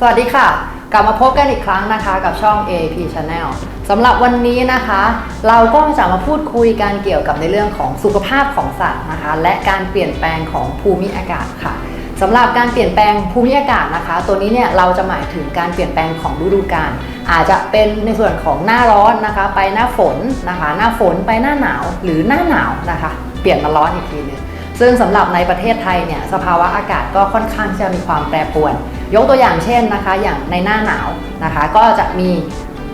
สวัสดีค่ะ กลับมาพบกันอีกครั้งนะคะ กับช่อง AP Channel สำหรับวันนี้นะคะ เราก็จะมาพูดคุยกันเกี่ยวกับในเรื่องของสุขภาพของสัตว์นะคะ และการเปลี่ยนแปลงของภูมิอากาศค่ะสำหรับการเปลี่ยนแปลงภูมิอากาศนะคะ ตัวนี้เนี่ยเราจะหมายถึงการเปลี่ยนแปลงของฤดูกาลอาจจะเป็นในส่วนของหน้าร้อนนะคะ ไปหน้าฝนนะคะ หน้าฝนไปหน้าหนาวหรือหน้าหนาวนะคะ เปลี่ยนมาร้อนอีกทีหนึง ซึ่งสำหรับในประเทศไทยเนี่ยสภาวะอากาศก็ค่อนข้างจะมีความแปรปรวน ยกตัวอย่างเช่นนะคะ อย่างในหน้าหนาวนะคะ ก็จะมี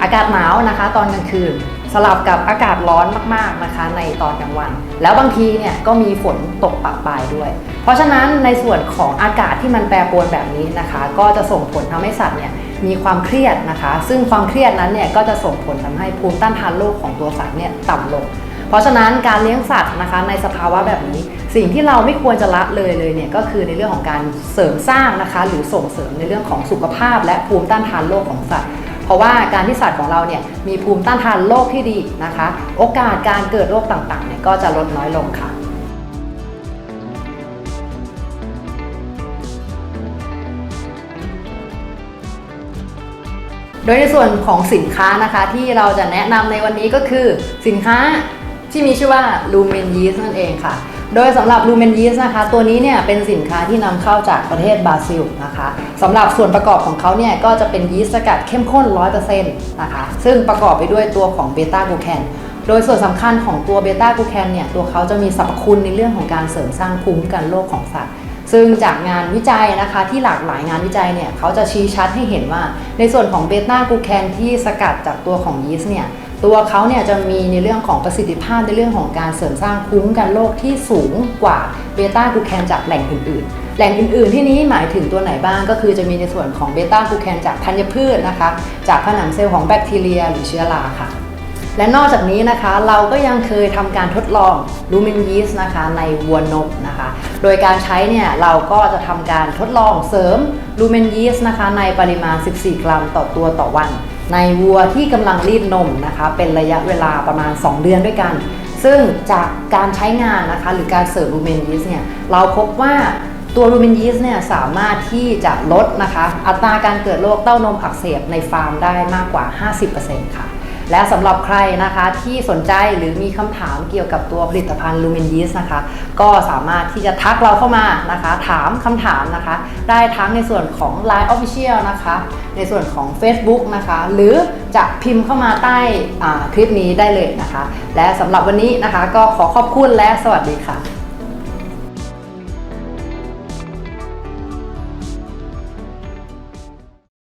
อากาศหนาวนะคะ ตอนกลางคืน สลับกับอากาศร้อนมากๆนะคะ ในตอนกลางวัน แล้วบางทีเนี่ยก็มีฝนตกปะปลายด้วย เพราะฉะนั้นในส่วนของอากาศที่มันแปรปรวนแบบนี้นะคะ ก็จะส่งผลทำให้สัตว์เนี่ยมีความเครียดนะคะ ซึ่งความเครียดนั้นเนี่ยก็จะส่งผลทำให้ภูมิต้านทานโรคของตัวสัตว์เนี่ยต่ำลง เพราะฉะนั้นการเลี้ยงสัตว์นะคะในสภาวะแบบนี้ สิ่งที่เราไม่ควรจะละเลยเลยเนี่ยก็คือในเรื่องของการเสริมสร้างนะคะ หรือส่งเสริมในเรื่องของสุขภาพ และภูมิต้านทานโรคของสัตว์เพราะว่าการที่สัตว์ของเราเนี่ยมีภูมิต้านทานโรคที่ดีนะคะ โอกาสการเกิดโรคต่างๆเนี่ยก็จะลดน้อยลงค่ะโดยในส่วนของสินค้านะคะที่เราจะแนะนำในวันนี้ก็คือสินค้า ที่มีชื่อว่า Lumen Yeast นั่นเองค่ะ โดยสำหรับ Lumen Yeast นะคะ ตัวนี้เนี่ยเป็นสินค้าที่นำเข้าจากประเทศบราซิลนะคะสำหรับส่วนประกอบของเขาเนี่ยก็จะเป็นยีสต์สกัดเข้มข้น 100%นะคะ ซึ่งประกอบไปด้วยตัวของเบต้ากูแคนโดยส่วนสำคัญของตัวเบต้ากูแคนเนี่ยตัวเขาจะมีสรรพคุณในเรื่องของการเสริมสร้างภูมิคุ้มกันโรคของสัตว์ซึ่งจากงานวิจัยนะคะที่หลากหลายงานวิจัยเนี่ยเขาจะชี้ชัดให้เห็นว่า ในส่วนของเบต้ากูแคนที่สกัดจากตัวของยีสต์เนี่ย ตัวเขาเนี่ยจะมีในเรื่องของประสิทธิภาพในเรื่องของการเสริมสร้างคุ้มกันโรคที่สูงกว่าเบต้ากูแคนจากแหล่งอื่น ๆ แหล่งอื่น ๆ ที่นี้หมายถึงตัวไหนบ้างก็คือจะมีในส่วนของเบต้ากูแคนจากธัญพืชนะคะ จากผนังเซลล์ของแบคทีเรีย หรือเชื้อราค่ะ และนอกจากนี้นะคะเราก็ยังเคยทำการทดลองลูมินยีสต์นะคะในวัวนกนะคะ โดยการใช้เนี่ยเราก็จะทำการทดลองเสริมลูมินยีสต์นะคะในปริมาณ 14 กรัมต่อตัวต่อวัน ในวัวที่กำลังรีดนมนะคะ เป็นระยะเวลาประมาณ 2 เดือนด้วยกัน ซึ่งจากการใช้งานนะคะ หรือการเสริมรูเมนยีสเนี่ยเราพบว่าตัวรูเมนยีสเนี่ยสามารถที่จะลดนะคะ อัตราการเกิดโรคเต้านมอักเสบในฟาร์มได้มากกว่า 50%ค่ะ และสำหรับใครนะคะที่สนใจหรือมีคำถามเกี่ยวกับตัวผลิตภัณฑ์ลูมินยีสนะคะ ก็สามารถที่จะทักเราเข้ามานะคะ ถามคำถามนะคะ ได้ทั้งในส่วนของ Line Official นะคะ ในส่วนของ Facebook นะคะ หรือจะพิมพ์เข้ามาใต้คลิปนี้ได้เลยนะคะ และสำหรับวันนี้นะคะ ก็ขอขอบคุณและสวัสดีค่ะ